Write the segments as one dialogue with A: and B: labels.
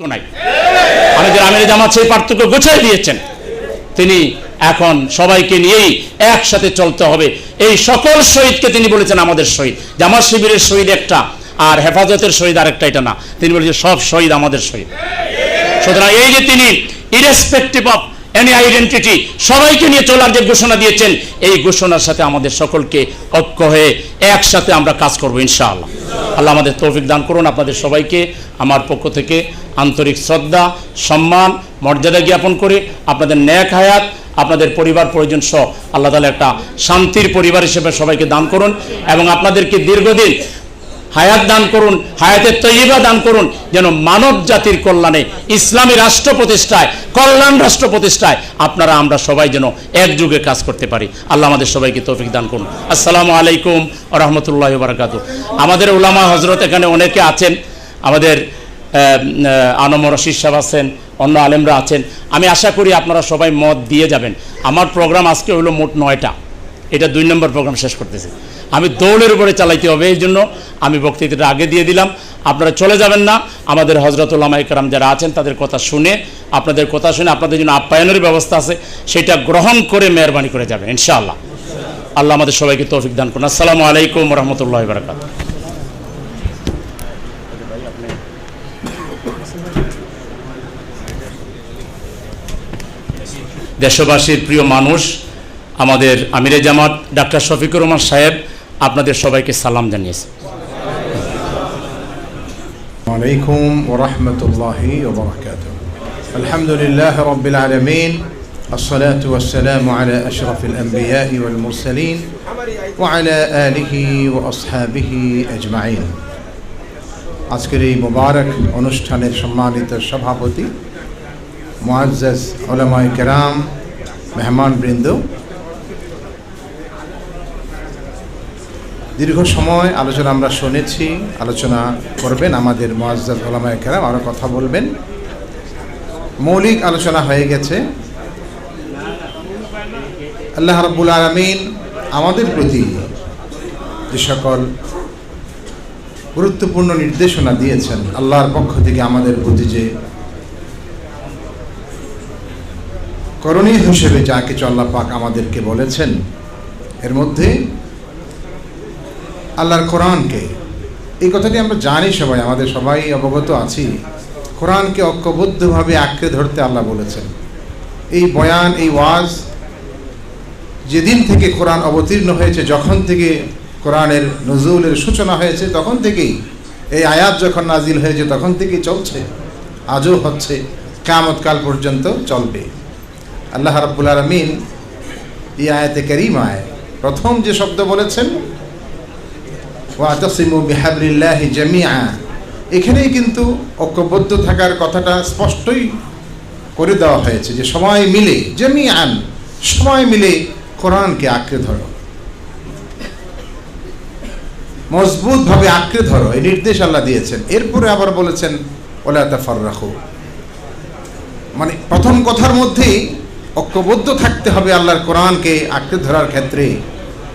A: নাই। তিনি এখন সবাইকে নিয়েই একসাথে চলতে হবে। এই সকল শহীদকে তিনি বলেছেন আমাদের শহীদ। জামাত শিবিরের শহীদ একটা, আর হেফাজতের শহীদ আরেকটা, এটা না। তিনি বলেছেন সব শহীদ আমাদের শহীদ। সুতরাং এই যে তিনি ইরেসপেক্টিভ অফ এনি আইডেন্টিটি সবাইকে নিয়ে চলার যে ঘোষণা দিয়েছেন, এই ঘোষণার সাথে আমাদের সকলকে ঐক্য হয়ে একসাথে আমরা কাজ করব, ইনশাআল্লাহ। আল্লাহ আমাদের তৌফিক দান করুন আপনাদের সবাইকে, আমার পক্ষ থেকে। আন্তরিক শ্রদ্ধা, সম্মান, মর্যাদা জ্ঞাপন করে আপনাদের ন্যাক হায়াত, আপনাদের পরিবার প্রয়োজন সহ আল্লাহ তালা একটা শান্তির পরিবার হিসেবে সবাইকে দান করুন এবং আপনাদেরকে দীর্ঘদিন হায়াত দান করুন হায়াতের তৈবা দান করুন, যেন মানব জাতির কল্যাণে, ইসলামী রাষ্ট্র প্রতিষ্ঠায়, কল্যাণ রাষ্ট্র প্রতিষ্ঠায় আপনারা, আমরা সবাই যেন একযুগে কাজ করতে পারি। আল্লাহ আমাদের সবাইকে তৌফিক দান করুন। আসসালামু আলাইকুম রহমতুল্লাহ বারকাত আমাদের উলামা হজরত এখানে অনেকে আছেন। আমাদের আনম রশিদ সাহেব আছেন, অন্য আলেমরা আছেন। আমি আশা করি আপনারা সবাই মত দিয়ে যাবেন। আমার প্রোগ্রাম আজকে হলো মোট নয়টা। এটা দুই নম্বর প্রোগ্রাম শেষ করতেছি। আমি দৌড়ের উপরে চালাইতে হবে, এই জন্য আমি বক্তৃতাটা আগে দিয়ে দিলাম। আপনারা চলে যাবেন না। আমাদের হজরতুল্লামা ইকরাম যারা আছেন, তাদের কথা শুনে, আপনাদের কথা শুনে আপনাদের জন্য আপ্যায়নের ব্যবস্থা আছে। সেটা গ্রহণ করে মেহরবানি করে যাবেন, ইনশাআল্লাহ। আল্লাহ আমাদের সবাইকে তৌফিক দান করুন। আসসালামু আলাইকুম রহমতুল্লাহ বারকাত দেশবাসীর প্রিয় মানুষ আমাদের আমিরে জামাত ডাক্তার শফিকুর রহমান সাহেব আপনাদের সবাইকে সালাম জানিয়েছে
B: عليكم ورحمة الله وبركاته الحمد لله رب العالمين الصلاة والسلام على أشرف الأنبياء والمرسلين وعلى آله وأصحابه أجمعين আজকের এই মোবারক অনুষ্ঠানের সম্মানিত সভাপতি মুআজ্জাজ ওলামায়ে কেরাম মেহমানবৃন্দ দীর্ঘ সময় আলোচনা আমরা শুনেছি, আলোচনা করবেন আমাদের মোয়াজ্জাদ ওলামায়ে কেরাম আরও কথা বলবেন। মৌলিক আলোচনা হয়ে গেছে। আল্লাহ রাব্বুল আলমিন আমাদের প্রতি যে সকল গুরুত্বপূর্ণ নির্দেশনা দিয়েছেন, আল্লাহর পক্ষ থেকে আমাদের প্রতি যে করণীয় হিসেবে যা কিছু আল্লাহ পাক আমাদেরকে বলেছেন, এর মধ্যে আল্লাহর কোরআনকে, এই কথাটি আমরা জানি সবাই, আমাদের সবাই অবগত আছি, কোরআনকে ঐক্যবদ্ধভাবে আঁকড়ে ধরতে আল্লাহ বলেছেন। এই বয়ান, এই ওয়াজ যেদিন থেকে কোরআন অবতীর্ণ হয়েছে, যখন থেকে কোরআনের নজরুলের সূচনা হয়েছে, তখন থেকেই এই আয়াত যখন নাজিল হয়েছে, তখন থেকেই চলছে, আজও হচ্ছে কামতকাল পর্যন্ত চলবে। আল্লাহ রাব্বুল আলমিন এই আয়াতে করিমায় প্রথম যে শব্দ বলেছেন এখানেই কিন্তু ঐক্যবদ্ধ থাকার কথাটা স্পষ্টই করে দেওয়া হয়েছে যে সময় মিলে, জামিআন, সময় মিলে কোরআনকে আঁকড়ে ধরো। মজবুতভাবে আঁকড়ে ধরো, এই নির্দেশ আল্লাহ দিয়েছেন। এরপরে আবার বলেছেন, ওলা তাফার রাখো মানে প্রথম কথার মধ্যেই ঐক্যবদ্ধ থাকতে হবে আল্লাহর কোরআনকে আঁকড়ে ধরার ক্ষেত্রে।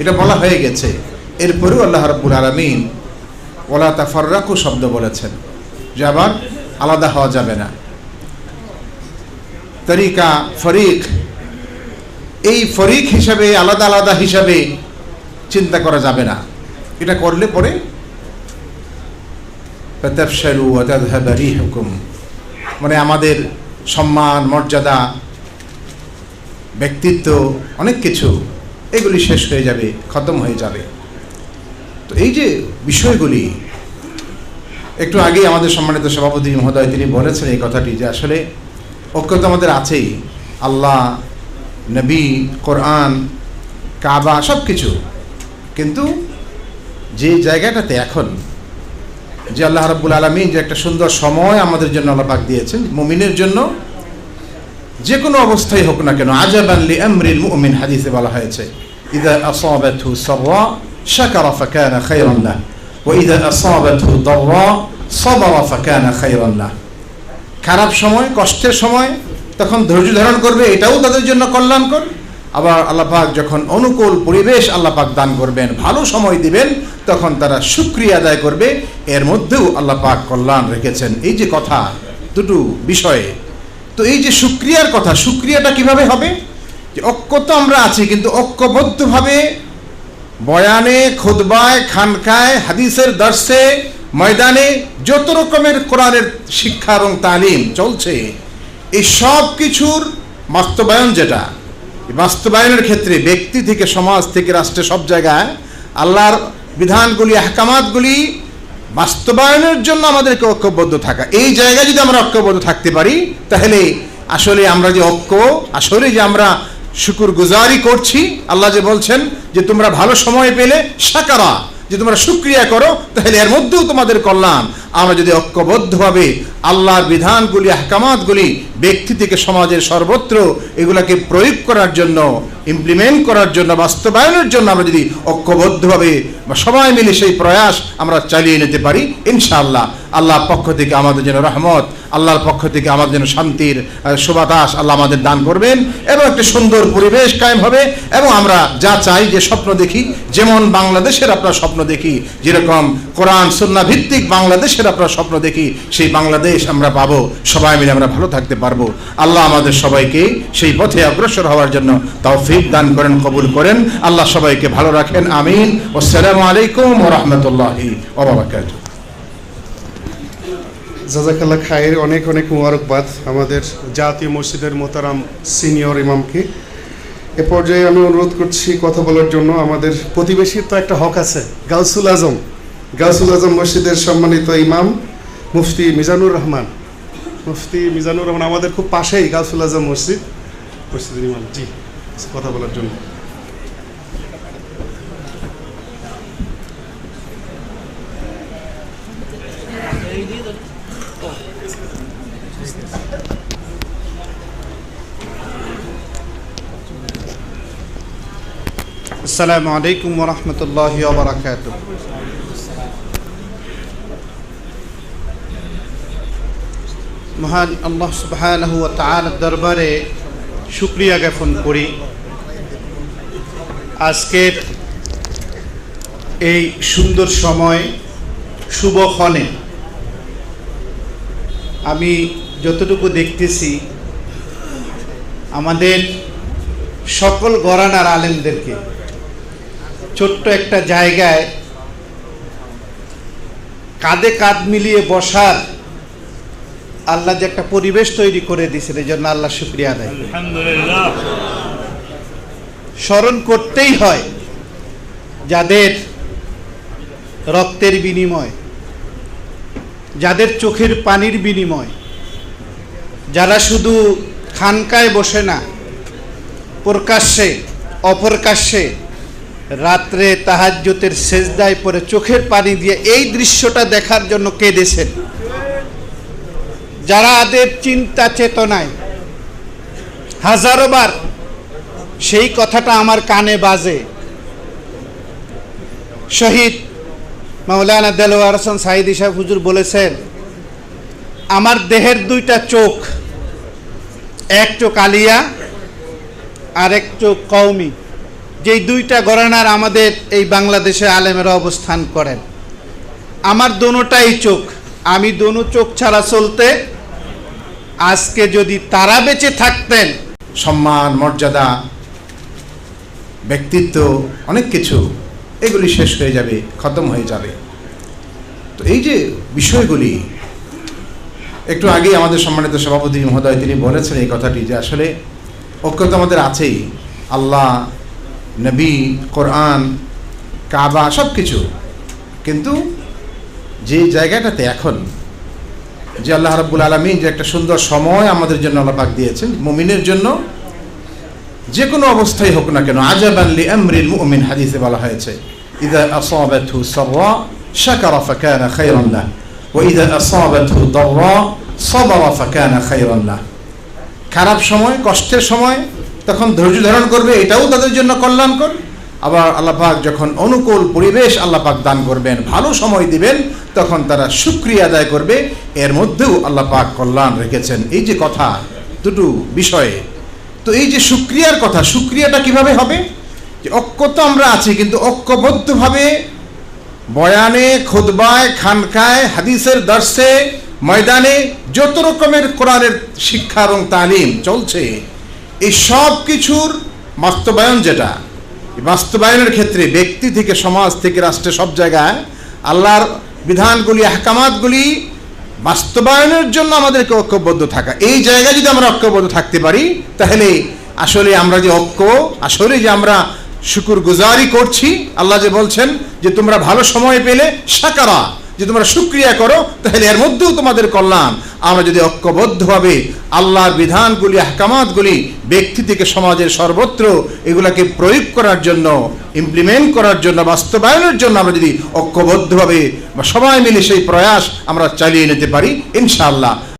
B: এটা বলা হয়ে গেছে। এরপরেও আল্লাহ রব্বুল আলমিন ওলা তাফার্রাকু শব্দ বলেছেন, যে আবার আলাদা হওয়া যাবে না। তরিকা ফরিক। এই ফরিক হিসাবে, আলাদা আলাদা হিসাবে চিন্তা করা যাবে না। এটা করলে পরে মানে আমাদের সম্মান, মর্যাদা ব্যক্তিত্ব, অনেক কিছু, এগুলি শেষ হয়ে যাবে, খতম হয়ে যাবে। তো এই যে বিষয়গুলি, একটু আগে আমাদের সম্মানিত সভাপতি মহোদয় তিনি বলেছেন এই কথাটি যে আসলে ঐক্য তো আমাদের আছেই। আল্লাহ, নবী, কোরআন, কাবা সব কিছু কিন্তু যে জায়গাটাতে এখন যে আল্লাহ রাব্বুল আলমী যে একটা সুন্দর সময় আমাদের জন্য আল্লাপাক দিয়েছেন, মুমিনের জন্য যে কোনো অবস্থায় হোক না কেন আজাবানলি আমরিল মুমিন, হাদিসে বলা হয়েছে, ইদা আসাবাতহু সাররা শাকারা ফাকানা খায়রান লাহ, ওয়া ইদা আসাবাতহু দাররা, সাবারা ফাকানা খায়রান লাহ। খারাপ সময়, কষ্টের সময়, তখন ধৈর্য ধারণ করবে, এটাও তাদের জন্য কল্যাণকর। আবার আল্লাহ পাক যখন অনুকূল পরিবেশ আল্লাহ পাক দান করবেন, ভালো সময় দিবেন, তখন তারা সুক্রিয়া আদায় করবে। এর মধ্যেও আল্লাহ পাক কল্যাণ রেখেছেন। এই যে কথা, দুটো বিষয়ে তো এই যে সুক্রিয়ার কথা, সুক্রিয়াটা কীভাবে হবে? যে ঐক্য তো আমরা আছি, কিন্তু ঐক্যবদ্ধভাবে বয়ানে খোদবায় খানকায়, হাদিসের দর্শে, ময়দানে যত রকমের কোরআনের শিক্ষা এবং তালিম চলছে, এই সব কিছুর বাস্তবায়ন যেটা বাস্তবায়নের ক্ষেত্রে ব্যক্তি থেকে সমাজ থেকে রাষ্ট্রে সব জায়গায় আল্লাহর বিধানগুলি, আহকামাতগুলি বাস্তবায়নের জন্য আমাদেরকে ঐক্যবদ্ধ থাকা। এই জায়গায় যদি আমরা ঐক্যবদ্ধ থাকতে পারি, তাহলে আসলে আমরা যে ঐক্য, আসলে যে আমরা শুকুর গুজারি করছি, আল্লাহ যে বলছেন যে তোমরা ভালো সময় পেলে সাকারা। যে তোমরা সুক্রিয়া করো, তাহলে এর মধ্যেও তোমাদের কল্যাণ। আমরা যদি ঐক্যবদ্ধভাবে আল্লাহর বিধানগুলি, আহকামাতগুলি ব্যক্তি থেকে সমাজের সর্বত্র এগুলাকে প্রয়োগ করার জন্য ইমপ্লিমেন্ট করার জন্য, বাস্তবায়নের জন্য আমরা যদি ঐক্যবদ্ধভাবে বা সবাই মিলে সেই প্রয়াস আমরা চালিয়ে নিতে পারি, ইনশাআল্লাহ। আল্লাহর পক্ষ থেকে আমাদের যেন রহমত আল্লাহর পক্ষ থেকে আমাদের যেন শান্তির সুবাতাস আল্লাহ আমাদের দান করবেন এবং একটা সুন্দর পরিবেশ কায়েম হবে এবং আমরা যা চাই যে স্বপ্ন দেখি, যেমন বাংলাদেশের আপনার স্বপ্ন দেখি, যেরকম কোরআন সুন্না ভিত্তিক বাংলাদেশের আপনার স্বপ্ন দেখি, সেই বাংলাদেশ আমরা পাবো, সবাই মিলে আমরা ভালো থাকতে পারব। আল্লাহ আমাদের সবাইকে সেই পথে অগ্রসর হওয়ার জন্য তৌফিক দান করেন, কবুল করেন। আল্লাহ সবাইকে ভালো রাখেন, আমিন। আসসালামু আলাইকুম রাহমাতুল্লাহি ওয়া
C: জাজাকাল্লাহ খায়ের অনেক অনেক মুবারকবাদ আমাদের জাতীয় মসজিদের মোতারাম সিনিয়র ইমামকে। এ পর্যায়ে আমি অনুরোধ করছি কথা বলার জন্য, আমাদের প্রতিবেশীর তো একটা হক আছে, গাউসুল আজম। গাউসুল আজম মসজিদের সম্মানিত ইমাম, মুফতি মিজানুর রহমান। মুফতি মিজানুর রহমান, আমাদের খুব পাশেই গাউসুল আজম মসজিদ। মসজিদের ইমাম, জি, কথা বলার জন্য।
D: আসসালামু আলাইকুম রহমতুল্লাহ বারাকাত মহান আল্লাহ সুবাহ দরবারে শুক্রিয়া জ্ঞাপন করি। আজকের এই সুন্দর সময় শুভক্ষণে আমি যতটুকু দেখতেছি, আমাদের সকল গরানার আলেমদেরকে ছোট্ট একটা জায়গায় কাঁধে কাঁধ মিলিয়ে বসার আল্লাহ যে একটা পরিবেশ তৈরি করে দিয়েছেন এই জন্য আল্লাহ শুক্রিয়া দেয় স্মরণ করতেই হয় যাদের রক্তের বিনিময় যাদের চোখের পানির বিনিময় যারা শুধু খানকায় বসে না প্রকাশ্যে অপ্রকাশ্যে রাত্রে তাহাজ্যতের সেজদায় পরে চোখের পানি দিয়ে এই দৃশ্যটা দেখার জন্য কেঁদেছেন যারা আদের চিন্তা চেতনায়, হাজারো বার সেই কথাটা আমার কানে বাজে। শহীদ মাওলানা দেলোয়ার হোসেন সাইদি সাহেব হুজুর বলেছেন, আমার দেহের দুইটা চোখ, এক চোখ আলিয়া আর এক চোখ কওমি। যেই দুইটা গরানার আমাদের এই বাংলাদেশে আলেমেরা অবস্থান করেন। আমার দোনোটাই চোখ। আমি দোনো চোখ ছাড়া চলতে আজকে যদি তারা বেঁচে থাকতেন,
B: সম্মান, মর্যাদা, ব্যক্তিত্ব, অনেক কিছু, এগুলি শেষ হয়ে যাবে, খতম হয়ে যাবে। তো এই যে বিষয়গুলি, একটু আগে আমাদের সম্মানিত সভাপতি মহোদয় তিনি বলেছেন এই কথাটি যে আসলে ঐক্য তো আমাদের আছেই। আল্লাহ নবী, কোরআন, কাবা সব কিছু কিন্তু যে জায়গাটাতে এখন যে আল্লাহ রাব্বুল আলমী যে একটা সুন্দর সময় আমাদের জন্য আল্লাহ পাক দিয়েছেন, মুমিনের জন্য যে কোনো অবস্থায় হোক না কেন আজাবান লি আমরিল মুমিন হাদিসে বলা হয়েছে, ইদা আসাবাতহু সাররা শাকারা ফাকানা খায়রান লাহ, ওয়া ইদা আসাবাতহু দাররা সাবারা ফাকানা খায়রান খারাপ সময়, কষ্টের সময় তখন ধৈর্য ধারণ করবে, এটাও তাদের জন্য কল্যাণকর। আবার আল্লাহ পাক যখন অনুকূল পরিবেশ আল্লাহ পাক দান করবেন, ভালো সময় দিবেন, তখন তারা সুক্রিয়া আদায় করবে। এর মধ্যেও আল্লাহ পাক কল্যাণ রেখেছেন। এই যে কথা, দুটো বিষয়ে। তো এই যে সুক্রিয়ার কথা সুক্রিয়াটা কীভাবে হবে? যে ঐক্য তো আমরা আছি, কিন্তু ঐক্যবদ্ধভাবে বয়ানে খোদবায় খানকায়, হাদিসের দর্শে, ময়দানে যত রকমের কোরআনের শিক্ষা এবং তালিম চলছে এই সব কিছুর বাস্তবায়ন যেটা বাস্তবায়নের ক্ষেত্রে ব্যক্তি থেকে সমাজ থেকে রাষ্ট্রে সব জায়গায় আল্লাহর বিধানগুলি, আহকামাতগুলি বাস্তবায়নের জন্য আমাদেরকে ঐক্যবদ্ধ থাকা। এই জায়গায় যদি আমরা ঐক্যবদ্ধ থাকতে পারি, তাহলে আসলে আমরা যে ঐক্য, আসলে যে আমরা শুকুর গুজারি করছি, আল্লাহ যে বলছেন যে তোমরা ভালো সময় পেলে সাকারা যে তোমরা সুক্রিয়া করো, তাহলে এর মধ্যেও তোমাদের কল্যাণ। আমরা যদি ঐক্যবদ্ধভাবে আল্লাহর বিধানগুলি, আহকামাতগুলি ব্যক্তি থেকে সমাজের সর্বত্র এগুলাকে প্রয়োগ করার জন্য ইমপ্লিমেন্ট করার জন্য, বাস্তবায়নের জন্য আমরা যদি ঐক্যবদ্ধভাবে বা সবাই মিলে সেই প্রয়াস আমরা চালিয়ে নিতে পারি, ইনশাআল্লাহ।